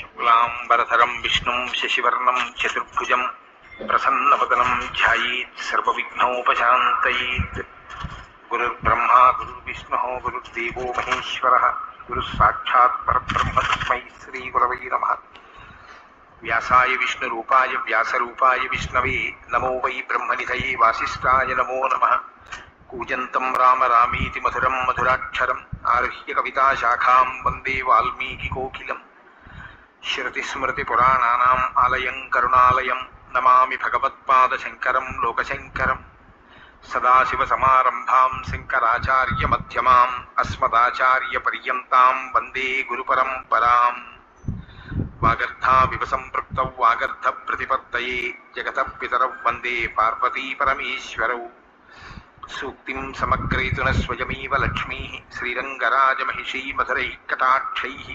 शुक्लांबरधरम विष्णु शशिवर्ण चतुर्भुज प्रसन्नपदनं ध्यायेत्, सर्वविघ्नोपशान्तयेत्। गुरुर्ब्रह्मा, गुरुर्विष्णुः, गुरुर्देवो महेश्वरः, गुरुस्साक्षात् परब्रह्म तस्मै व्यासाय विष्णु व्यासरूपाय विष्णवे, नमो वै ब्रह्म ब्रह्मनिधये वासीय नमो नम। कूजन्तं राम रामीति मधुराक्षर आर्ह्य कविता शाखा वंदे वाल्मीकिकोकिलम्। వాల్మీకికోకిలం ఆలయం కరుణాలయం నమామి భగవత్పాదశంకరం లోకశంకరం. సదాశివసమారంభాం శంకరాచార్యమధ్యమాం అస్మదాచార్యపర్యంతాం వందే గురుపరంపరాం. వాగర్థావివ సంపృక్తౌ వాగర్థ ప్రతిపత్తయే జగత పితరౌ వందే పార్వతీ పరమేశ్వరౌ. సూక్తిం సమగ్రయతున స్వయమేవ లక్ష్మీ శ్రీరంగరాజమహిషీ మధురైः కటాక్షైः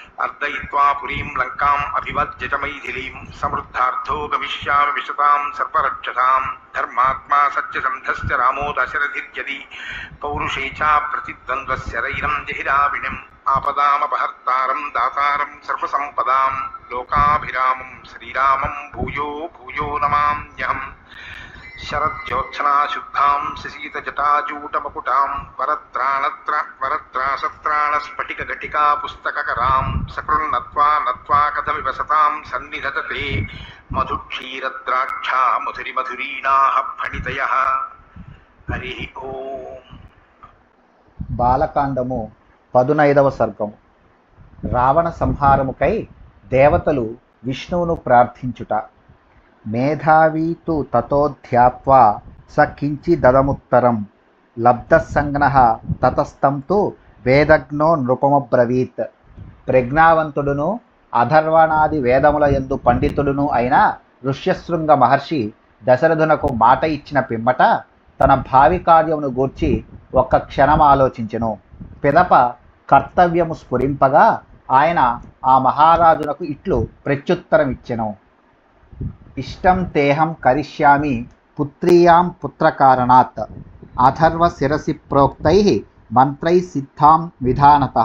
అర్దయిత్వా పురీం లంకాం అభివజ్య చ సమృద్ధార్థో గమిష్యామి విశతాం సర్వరక్షసాం ధర్మాత్మా సత్యసంధశ్చ రామో దశరథిర్యది పౌరుషే చ ప్రతిద్వంద్వస్య రైరం జహిరావిణిం ఆపదామపహర్తారం దాతారం సర్వసంపదాం లోకాభిరామం శ్రీరామం భూయో భూయో నమామ్యహం శరజ్యోత్సనాశుద్ధాం శశీతజటాజూటమకుటాం వరత్రాణత్ర వరత్రాసత్రాణ వరత్రాసత్రాణస్ఫటికఘటికా పుస్తకకరాం సకృన్నత్వా నత్వా కథమివ సతాం సన్నిధతతే మధుక్షీరద్రాక్షా మధురి మధురీణాః ఫణితయ హరి ఓం బాలకాండము పదునైదవ సర్గము రావణ సంహారముకై దేవతలు విష్ణువును ప్రార్థించుట. మేధావీ తు తతోధ్యాత్వా స కించిదముత్తరం లబ్ధసంజ్ఞ తతస్థం తు వేదజ్ఞో నృపమబ్రవీత్. ప్రజ్ఞావంతుడును అధర్వణాది వేదముల యందు పండితుడును అయిన ఋష్యశృంగ మహర్షి దశరథునకు మాట ఇచ్చిన పిమ్మట తన భావి కార్యమును గూర్చి ఒక్క క్షణం ఆలోచించెను. పిదప కర్తవ్యము స్ఫురింపగా ఆయన ఆ మహారాజునకు ఇట్లు ప్రత్యుత్తరం ఇచ్చెను ఇష్టం తేహం కరిష్యామి పుత్రీయాం పుత్రకారణాత్. అథర్వ శిరసి ప్రోక్తై మంత్రై సిద్ధాం విధానత.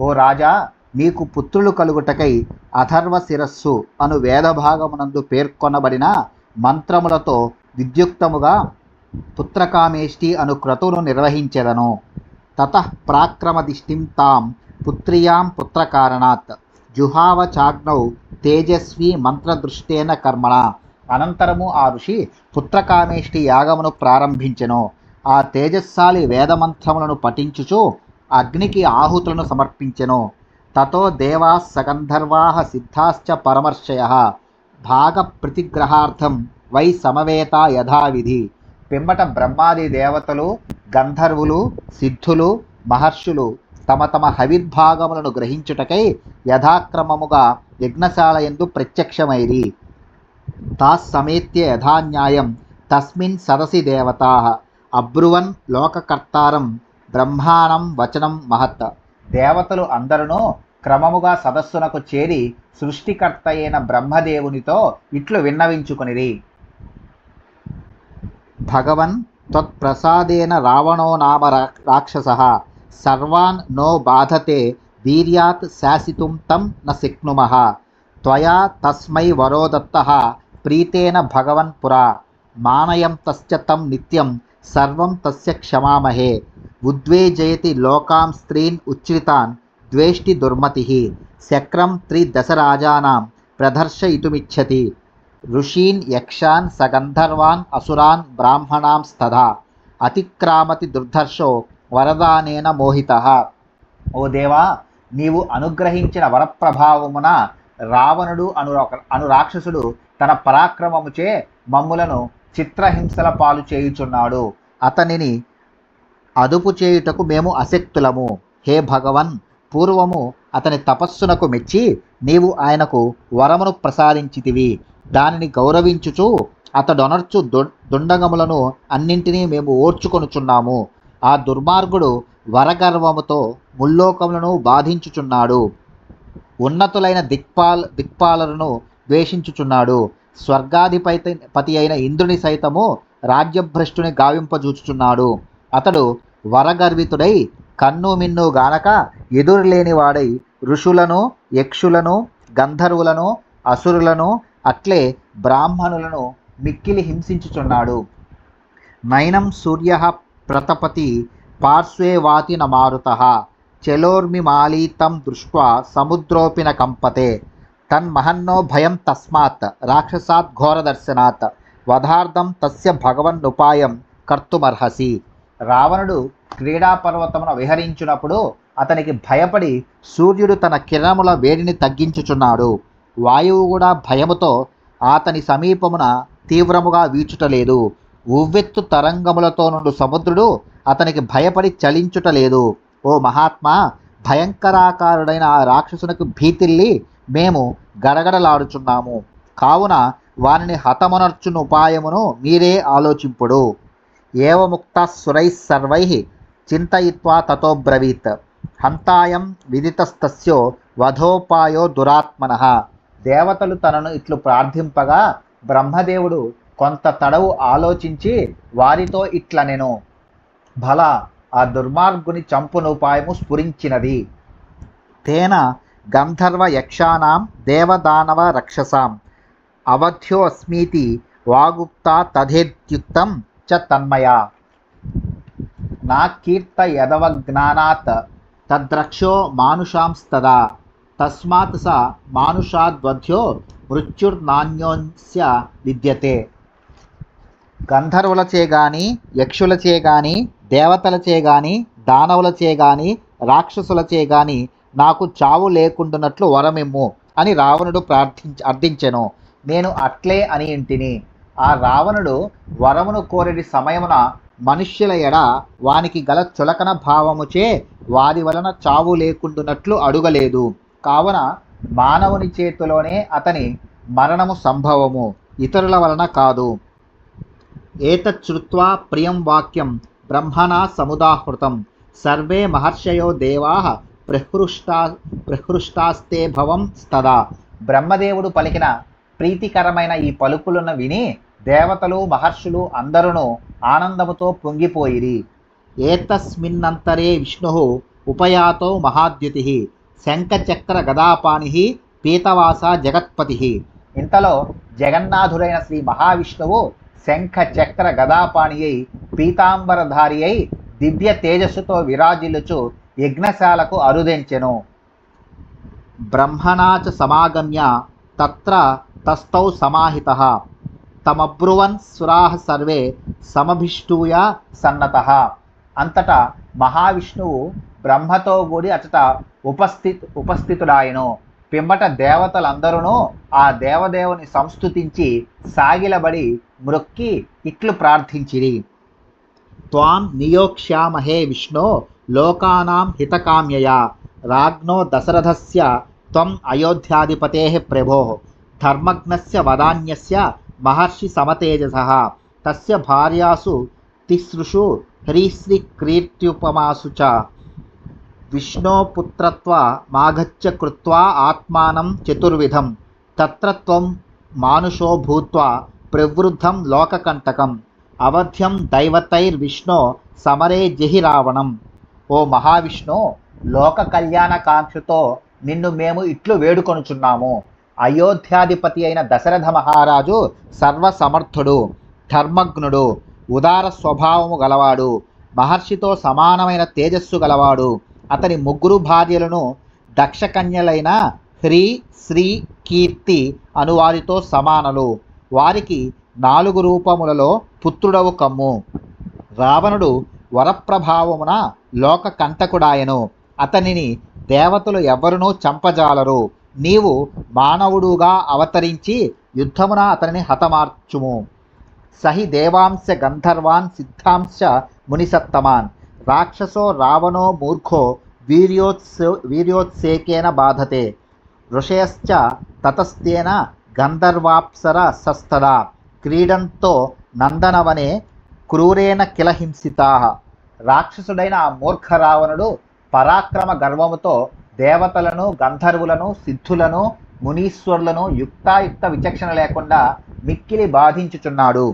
ఓ రాజా నీకు పుత్రులు కలుగుటకై అథర్వ శిరస్సు అను వేదభాగమునందు పేర్కొనబడిన మంత్రములతో విద్యుక్తముగా పుత్రకామేష్టి అను క్రతువును నిర్వహించెదను. తత ప్రాక్రమదిష్టిం తాం పుత్రియాం పుత్రకారణాత్. జుహావ చాగ్నౌ తేజస్వి మంత్రదృష్టేన కర్మణ. అనంతరము ఆ ఋషి పుత్రకామేష్టి యాగమును ప్రారంభించెను. ఆ తేజస్సాలి వేదమంత్రములను పఠించుచు అగ్నికి ఆహుతులను సమర్పించెను. తతో దేవా సగంధర్వా సిద్ధాశ్చ పరమర్శయ భాగ ప్రతిగ్రహార్థం వై సమవేత యథావిధి. పిమ్మట బ్రహ్మాది దేవతలు గంధర్వులు సిద్ధులు మహర్షులు తమ తమ హవిర్భాగములను గ్రహించుటకై యథాక్రమముగా యజ్ఞశాల ఎందు ప్రత్యక్షమైరి. తాస్సమేత్య యథాన్యాయం తస్మిన్ సదసి దేవతా. అబ్రువన్ లోకకర్తారం బ్రహ్మాణం వచనం మహత్. దేవతలు అందరూ క్రమముగా సదస్సునకు చేరి సృష్టికర్త అయిన బ్రహ్మదేవునితో ఇట్లు విన్నవించుకునిరి. భగవన్ త్వత్ప్రసాదేన రావణో నామ రా- సర్వాన్ నో బాధతే వీర్యాత్ శాసితుం తం న శక్నుమः. త్వయా తస్మై వరోదత్త. ప్రీతేన భగవన్ పురా. మానయం తస్య తం నిత్యం. సర్వం తస్య క్షమామహే. ఉద్వేజయతి లోకాం స్త్రీన్ ఉచ్ఛ్రితాన్. ద్వేష్టి దుర్మతి. శక్రం త్రిదశరాజానాం. ప్రదర్శయితుమిచ్చతి. ఋషీన్ యక్షాన్ సగంధర్వాన్ అసురాన్ బ్రాహ్మణాంస్తథా. అతిక్రామతి దుర్ధర్షో వరదానేన మోహిత. ఓ దేవా నీవు అనుగ్రహించిన వరప్రభావమున రావణుడు అను అను రాక్షసుడు తన పరాక్రమముచే మమ్ములను చిత్రహింసల పాలు చేయుచున్నాడు. అతనిని అదుపు చేయుటకు మేము అశక్తులము. హే భగవన్ పూర్వము అతని తపస్సునకు మెచ్చి నీవు ఆయనకు వరమును ప్రసాదించితివి. దానిని గౌరవించుచు అతడొనర్చు దు దుండగములను అన్నింటినీ మేము ఓర్చుకొనుచున్నాము. ఆ దుర్మార్గుడు వరగర్వముతో ముల్లోకములను బాధించుచున్నాడు. ఉన్నతులైన దిక్పాల్ దిక్పాలలను ద్వేషించుచున్నాడు. స్వర్గాధిపతి పతి అయిన ఇంద్రుని సైతము రాజ్యభ్రష్టుని గావింపజూచుచున్నాడు. అతడు వరగర్వితుడై కన్ను మిన్ను గానక ఎదురులేని వాడై ఋషులను యక్షులను గంధర్వులను అసురులను అట్లే బ్రాహ్మణులను మిక్కిలి హింసించుచున్నాడు. నైనం సూర్య ప్రతపతి పార్శ్వే వాతిన మారుత. చలోర్మిమాలీతం దృష్ట్వా సముద్రోపిన కంపతే. తన్మహన్నో భయం తస్మాత్. రాక్షసాత్ ఘోరదర్శనాత్. వధార్థం తస్య భగవన్నుపాయం కర్తుమర్హసి. రావణుడు క్రీడాపర్వతమున విహరించినప్పుడు అతనికి భయపడి సూర్యుడు తన కిరణముల వేడిని తగ్గించుచున్నాడు. వాయువు కూడా భయముతో అతని సమీపమున తీవ్రముగా వీచుటలేదు. ఉవ్వెత్తు తరంగములతో నుండు సముద్రుడు అతనికి భయపడి చలించుటలేదు ఓ మహాత్మా భయంకరాకారుడైన ఆ రాక్షసునకు భీతిల్లి మేము గడగడలాడుచున్నాము. కావున వానిని హతమునర్చును ఉపాయమును మీరే ఆలోచింపుడు. ఏవముక్త సురై సర్వై చింతయిత్వా తతోబ్రవీత్ హంతాయం విదితస్తస్యో వధోపాయో దురాత్మన. దేవతలు తనను ఇట్లు ప్రార్థింపగా బ్రహ్మదేవుడు కొంత తడవు ఆలోచించి వారితో ఇట్లనెను భల ఆ దుర్మార్గుని చంపునుపాయము స్ఫురించినది. తేన గంధర్వ యక్షానాం దేవదానవ రక్షసాం. అవధ్యోస్మీతి వాగుప్త తథేత్యుక్తం చ తన్మయా. నా కీర్త యదవ జ్ఞానాత్ తద్రక్షో మానుషాంస్తదా. తస్మాత్ స మానుషాద్వధ్యో మృత్యుర్నాణ్యోన్స్య విద్యతే. గంధర్వులచే గాని యక్షులచే గాని దేవతలచే గాని దానవులచే గాని రాక్షసులచే గాని నాకు చావు లేకుండునట్లు వరమిమ్ము అని రావణుడు ప్రార్థించ అర్థించెను. నేను అట్లే అని ఇంటిని. ఆ రావణుడు వరమును కోరిడి సమయమున మనుష్యుల ఎడ వానికి గల చులకన భావముచే వారి వలన చావు లేకుండునట్లు అడుగలేదు. కావున మానవుని చేతిలోనే అతని మరణము సంభవము. ఇతరుల వలన కాదు. ఏతచ్చుత్వా ప్రియం వాక్యం బ్రహ్మణా సముదాహృతం. సర్వే మహర్షయో దేవా ప్రహృష్టా ప్రహృష్టాస్తే భవం స్తదా. బ్రహ్మదేవుడు పలికిన ప్రీతికరమైన ఈ పలుకులను విని దేవతలు మహర్షులు అందరూ ఆనందముతో పొంగిపోయిరి. ఏతస్మిన్నంతరే విష్ణు ఉపయాతో మహాద్యుతి. శంఖచక్ర గదాపాని పీతవాస జగత్పతి. ఇంతలో జగన్నాథుడైన శ్రీ మహావిష్ణువు శంఖ చక్ర గదాపాణి అయి పీతాంబరధారి అయి దివ్య తేజస్సుతో విరాజిల్లుచు యజ్ఞశాలకు అరుదెంచెను. బ్రహ్మణాచ సమాగమ్య తత్ర తస్థౌ సమాహిత. తమబ్రువన్ సురాహ సర్వే సమభిష్టూయ సన్నత. అంతటా మహావిష్ణువు బ్రహ్మతో కూడి అచట ఉపస్థిత్ ఉపస్థితుడాయను పిమ్మట దేవతలందరూ ఆ దేవదేవుని సంస్థుతించి సాగిలబడి మ్రొక్కి ఇట్లు ప్రార్థించిరి. త్వాం నియోక్ష్యామహే విష్ణో లోకానాం హితకామ్యయా. రాజ్ఞో దశరథస్య త్వం అయోధ్యాధిపతే ప్రభో. ధర్మజ్ఞస్య వదాన్యస్య మహర్షి సమతేజస. తస్య భార్యాసు తిసృషు హ్రీశ్రీ కీర్త్యుపమాసు చ. విష్ణోపుత్రత్వ మాగచ్చ కృత్వా ఆత్మానం చతుర్విధం. తత్రత్వం మానుషో భూత్వా ప్రవృద్ధం లోకకంటకం. అవధ్యం దైవతైర్విష్ణో సమరే జహి రావణం. ఓ మహావిష్ణు లోక కళ్యాణకాంక్షతో నిన్ను మేము ఇట్లు వేడుకొనుచున్నాము. అయోధ్యాధిపతి అయిన దశరథ మహారాజు సర్వసమర్థుడు ధర్మజ్ఞుడు ఉదార స్వభావము గలవాడు మహర్షితో సమానమైన తేజస్సు గలవాడు అతని ముగ్గురు భార్యలను దక్షకన్యలైన హ్రీ శ్రీ కీర్తి అనువారితో సమానలు. వారికి నాలుగు రూపములలో పుత్రుడవు కమ్ము. రావణుడు వరప్రభావమున లోక కంటకుడాయను. అతనిని దేవతలు ఎవరునూ చంపజాలరు. నీవు మానవుడుగా అవతరించి యుద్ధమున అతనిని హతమార్చుము. సహి దేవాంశ గంధర్వాన్ సిద్ధాంశ మునిసత్తమాన్. రాక్షసో రావణో మూర్ఖో వీర్యోత్స వీర్యోత్సేకేన బాధతే. ఋషయశ్చ తతస్తేన గంధర్వాప్సర సస్తదా క్రీడంతో నందనవనే క్రూరేణ కిల హింసితా. రాక్షసుడైన ఆ మూర్ఖ రావణుడు పరాక్రమ గర్వముతో దేవతలను గంధర్వులను సిద్ధులను మునీశ్వరులను యుక్తాయుక్త విచక్షణ లేకుండా మిక్కిలి బాధించుచున్నాడు.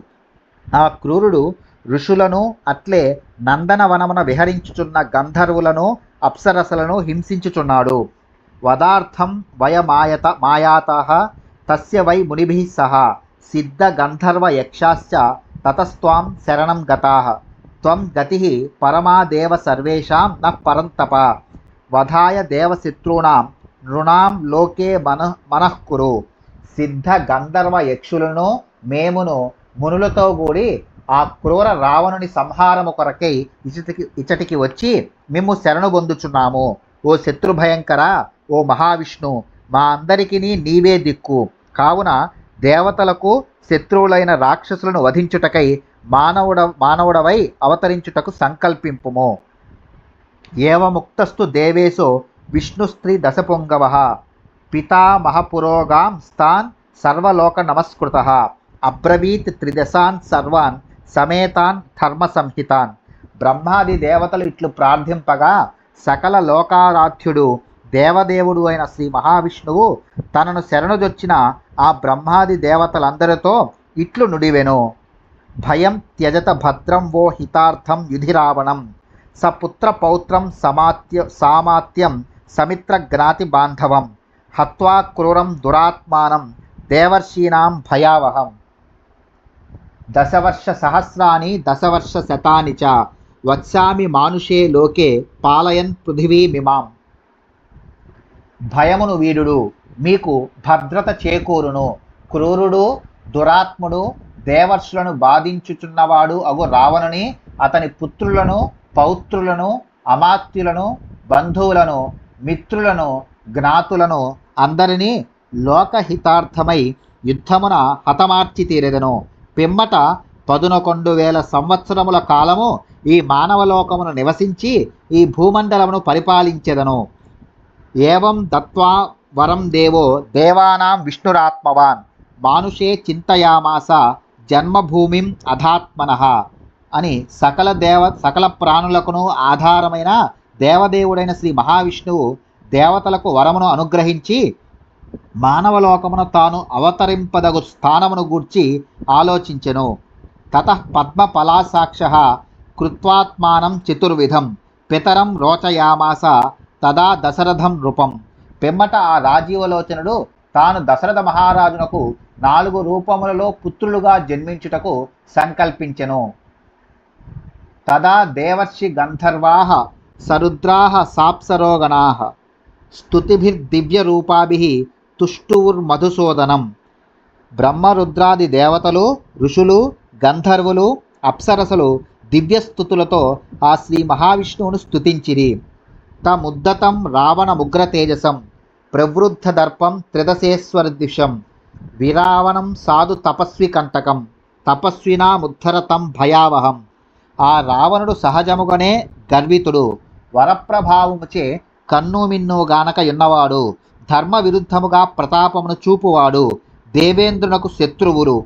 ఆ క్రూరుడు ఋషులను అట్లే నందనవనమున విహరించుచున్న గంధర్వులను అప్సరసలను హింసించుచున్నాడు. వదార్థం వయమాయత మాయాత తస్య వై మునిభి సహ సిద్ధ గంధర్వ యక్షాశ్చ తతస్వాం శరణం గతా. త్వం గతిः పరమాదేవ సర్వేషాం న పరంతప. వధాయ దేవశత్రూణాం నృణాం లోకే మన మనఃకురు సిద్ధ గంధర్వ యక్షులను మేమును మునులతో కూడి ఆ క్రూర రావణుని సంహారము కొరకై ఇచటికి ఇచటికి వచ్చి మేము శరణు పొందుచున్నాము ఓ శత్రుభయంకర ఓ మహావిష్ణు మా అందరికీ నీవే దిక్కు. కావున దేవతలకు శత్రువులైన రాక్షసులను వధించుటకై మానవుడ మానవుడవై అవతరించుటకు సంకల్పింపుము. ఏవముక్తస్తు దేవేశో విష్ణుస్త్రీ దశపుంగవ. పితామహపురోగాం స్థాన్ సర్వలోక నమస్కృత. అబ్రవీత్ త్రిదశాన్ సర్వాన్ సమేతాన్ ధర్మ సంహితాన్ బ్రహ్మాది దేవతలు ఇట్లు ప్రార్థింపగా సకల లోకారాధ్యుడు దేవదేవుడు అయిన శ్రీ మహావిష్ణువు తనను శరణుదొచ్చిన ఆ బ్రహ్మాది దేవతలందరితో ఇట్లు నుడివెను. భయం త్యజత భద్రం వో హితార్థం యుధిరావణం. సపుత్ర పౌత్రం సమాత్య సామాత్యం సమిత్ర జ్ఞాతి బాంధవం. హత్వా క్రూరం దురాత్మానం దేవర్షీనాం భయావహం. దశవర్ష సహస్రాని దశవర్ష శతాని చ. వత్సామి మానుషే లోకే పాలయన్ పృథివీమిమాం భయమును వీడుడు మీకు భద్రత చేకూరును. క్రూరుడు దురాత్ముడు దేవర్షులను బాధించుచున్నవాడు అగు రావణుని అతని పుత్రులను పౌత్రులను అమాత్యులను బంధువులను మిత్రులను జ్ఞాతులను అందరినీ లోకహితార్థమై యుద్ధమున హతమార్చి తీరెదను. పిమ్మట పదునకొండు వేల సంవత్సరముల కాలము ఈ మానవలోకమును నివసించి ఈ భూమండలమును పరిపాలించెదను. ఏవం దత్వా వరం దేవో దేవానాం విష్ణురాత్మవాన్. మానుషే చింతయామాస జన్మభూమిం అధాత్మన అని సకల దేవ సకల ప్రాణులకును ఆధారమైన దేవదేవుడైన శ్రీ మహావిష్ణువు దేవతలకు వరమును అనుగ్రహించి మానవలోకమున తాను అవతరింపదగు స్థానమును గూర్చి ఆలోచించెను. తత పద్మపలాసాక్ష కృత్వాత్మానం చతుర్విధం పితరం రోచయామాస తదా దశరథం రూపం. పిమ్మట ఆ రాజీవలోచనుడు తాను దశరథ మహారాజునకు నాలుగు రూపములలో పుత్రులుగా జన్మించుటకు సంకల్పించెను. తదా దేవర్షి గంధర్వాః సరుద్రాః సాప్సరోగణాః స్తుతిభిర్దివ్యరూపాభిः తుష్టువుర్మధుసూదనం బ్రహ్మరుద్రాది దేవతలు ఋషులు గంధర్వులు అప్సరసలు దివ్యస్థుతులతో ఆ శ్రీ మహావిష్ణువును స్తుతించిరి. తముద్దతం రావణ ముగ్ర తేజసం ప్రవృద్ధ దర్పం త్రిదశేశ్వర దిశం విరావణం సాధు తపస్వి కంటకం తపస్వినాముద్ధరతం భయావహం. ఆ రావణుడు సహజముగానే గర్వితుడు వరప్రభావముచే కన్ను మిన్ను గానక ఉన్నవాడు ధర్మ విరుద్ధముగా ప్రతాపమును చూపువాడు దేవేంద్రునకు శత్రువులు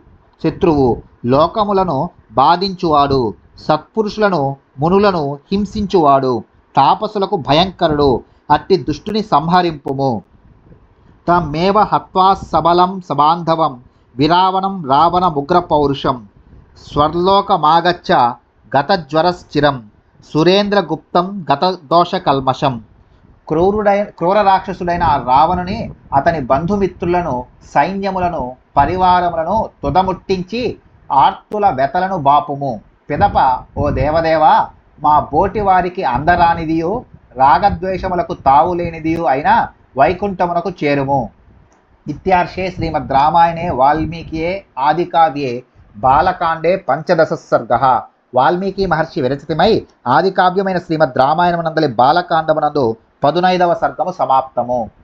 శత్రువు లోకములను బాధించువాడు సత్పురుషులను మునులను హింసించువాడు తాపసులకు భయంకరుడు అట్టి దుష్టుని సంహరింపుము. తమేవ హత్వా సబలం సబాంధవం విరావణం రావణ ఉగ్ర పౌరుషం స్వర్లోకమాగచ్చ గతజ్వరశ్చిరం సురేంద్రగుప్తం గత క్రూరుడైన క్రూర రాక్షసుడైన ఆ రావణుని అతని బంధుమిత్రులను సైన్యములను పరివారములను తుదముట్టించి ఆర్తుల వెతలను బాపుము. పిదప ఓ దేవదేవా మా బోటి వారికి అందరానిదియు రాగద్వేషములకు తావులేనిదియు అయిన వైకుంఠమునకు చేరుము. ఇత్యార్షే శ్రీమద్ రామాయణే వాల్మీకియే ఆదికావ్యే బాలకాండే పంచదశ సర్గ. వాల్మీకి మహర్షి విరచితమై ఆదికావ్యమైన శ్రీమద్ రామాయణమునందలి బాలకాండమునందు పదునైదవ సర్గము సమాప్తము.